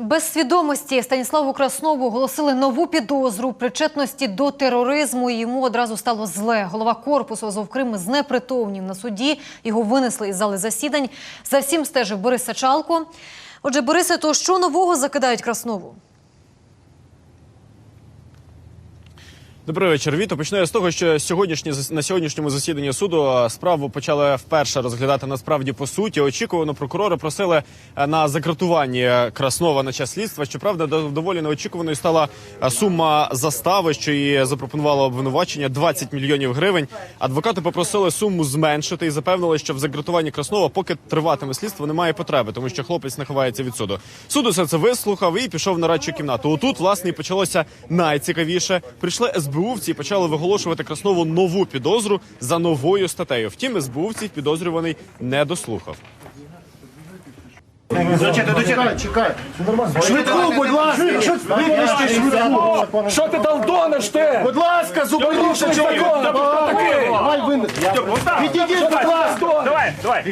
Без свідомості Станіславу Краснову оголосили нову підозру причетності до тероризму. І йому одразу стало зле. Голова корпусу Азовкрим знепритомнів на суді. Його винесли із зали засідань. За всім стежив Борис Сачалко. Отже, Борисе, то що нового закидають Краснову? Добрий вечір. Віто починаю з того, що сьогоднішнє на сьогоднішньому засіданні суду справу почали вперше розглядати насправді по суті. Очікувано прокурори просили е, на закратуванні Краснова на час слідства. Щоправда, до- доволі неочікуваною стала е, сума застави, що її запропонувало обвинувачення 20 мільйонів гривень. Адвокати попросили суму зменшити і запевнили, що в закратуванні Краснова, поки триватиме слідство, немає потреби, тому що хлопець не ховається від суду. Суд усе це вислухав і пішов на радчу кімнату. Отут, власне, і почалося найцікавіше. Прийшли СБУвці почали виголошувати Краснову нову підозру за новою статтею. Втім, СБУвців підозрюваний не дослухав. Чекай. Швидку, будь ласка, виключте швидку. Що ти долдониш ти? Будь ласка, зупинився Ти чоловік. закон, хто такий? Давай. Відійдіть, будь ласка. Давай, давай.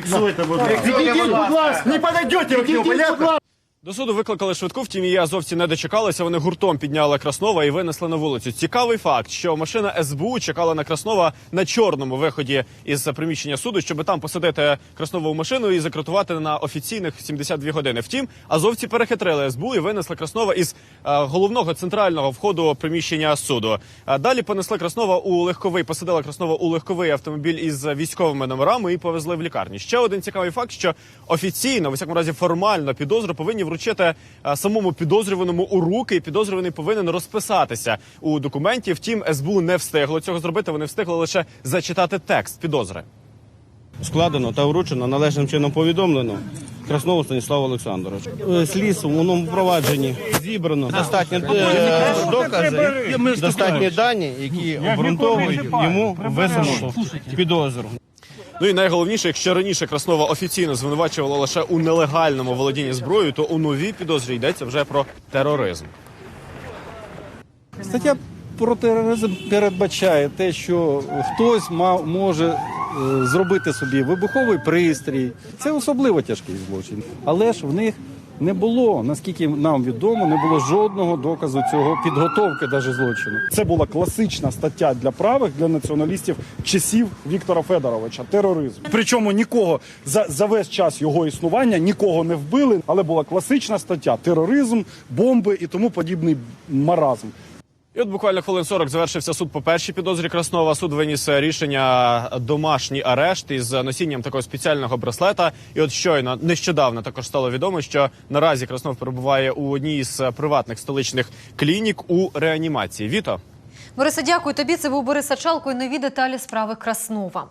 Відійдіть, будь ласка. Не подойдете нему, понятно? До суду викликали швидку, втім її азовці не дочекалися. Вони гуртом підняли Краснова і винесли на вулицю. Цікавий факт, що машина СБУ чекала на Краснова на чорному виході із приміщення суду, щоб там посадити Краснова в машину і закритувати на офіційних 72 години. Втім, азовці перехитрили СБУ і винесли Краснова із е, головного центрального входу приміщення суду. Далі понесли Краснова у легковий, посадили Краснова у легковий автомобіль із військовими номерами і повезли в лікарню. Ще один цікавий факт, що офіційно, в усякому разі, формально підозру повинні вручити е, самому підозрюваному у руки, і підозрюваний повинен розписатися у документі. Втім, СБУ не встигло цього зробити. Вони встигли лише зачитати текст підозри. складено та вручено належним чином повідомлено Краснову Станіславу Олександровичу. Е, Слідством у новому провадженні зібрано достатні е, докази, достатні дані, які обґрунтовують йому висунуту підозру. Ну і найголовніше, якщо раніше Краснова офіційно звинувачувала лише у нелегальному володінні зброєю, то у новій підозрі йдеться вже про тероризм. Стаття про тероризм передбачає те, що хтось мав може е, зробити собі вибуховий пристрій. Це особливо тяжкий злочин. Але ж в них не було, наскільки нам відомо, не було жодного доказу цього підготовки даже злочину. Це була класична стаття для правих для націоналістів часів Віктора Федоровича. Тероризм. Причому нікого за, за весь час його існування нікого не вбили, але була класична стаття тероризм, бомби і тому подібний маразм. І от буквально хвилин 40 завершився суд по першій підозрі Краснова. Суд виніс рішення домашній арешт із носінням такого спеціального браслета. І от щойно нещодавно також стало відомо, що наразі Краснов перебуває у одній із приватних столичних клінік у реанімації. Віто. Борисе, дякую тобі. Це був Борис Сачалко і нові деталі справи Краснова.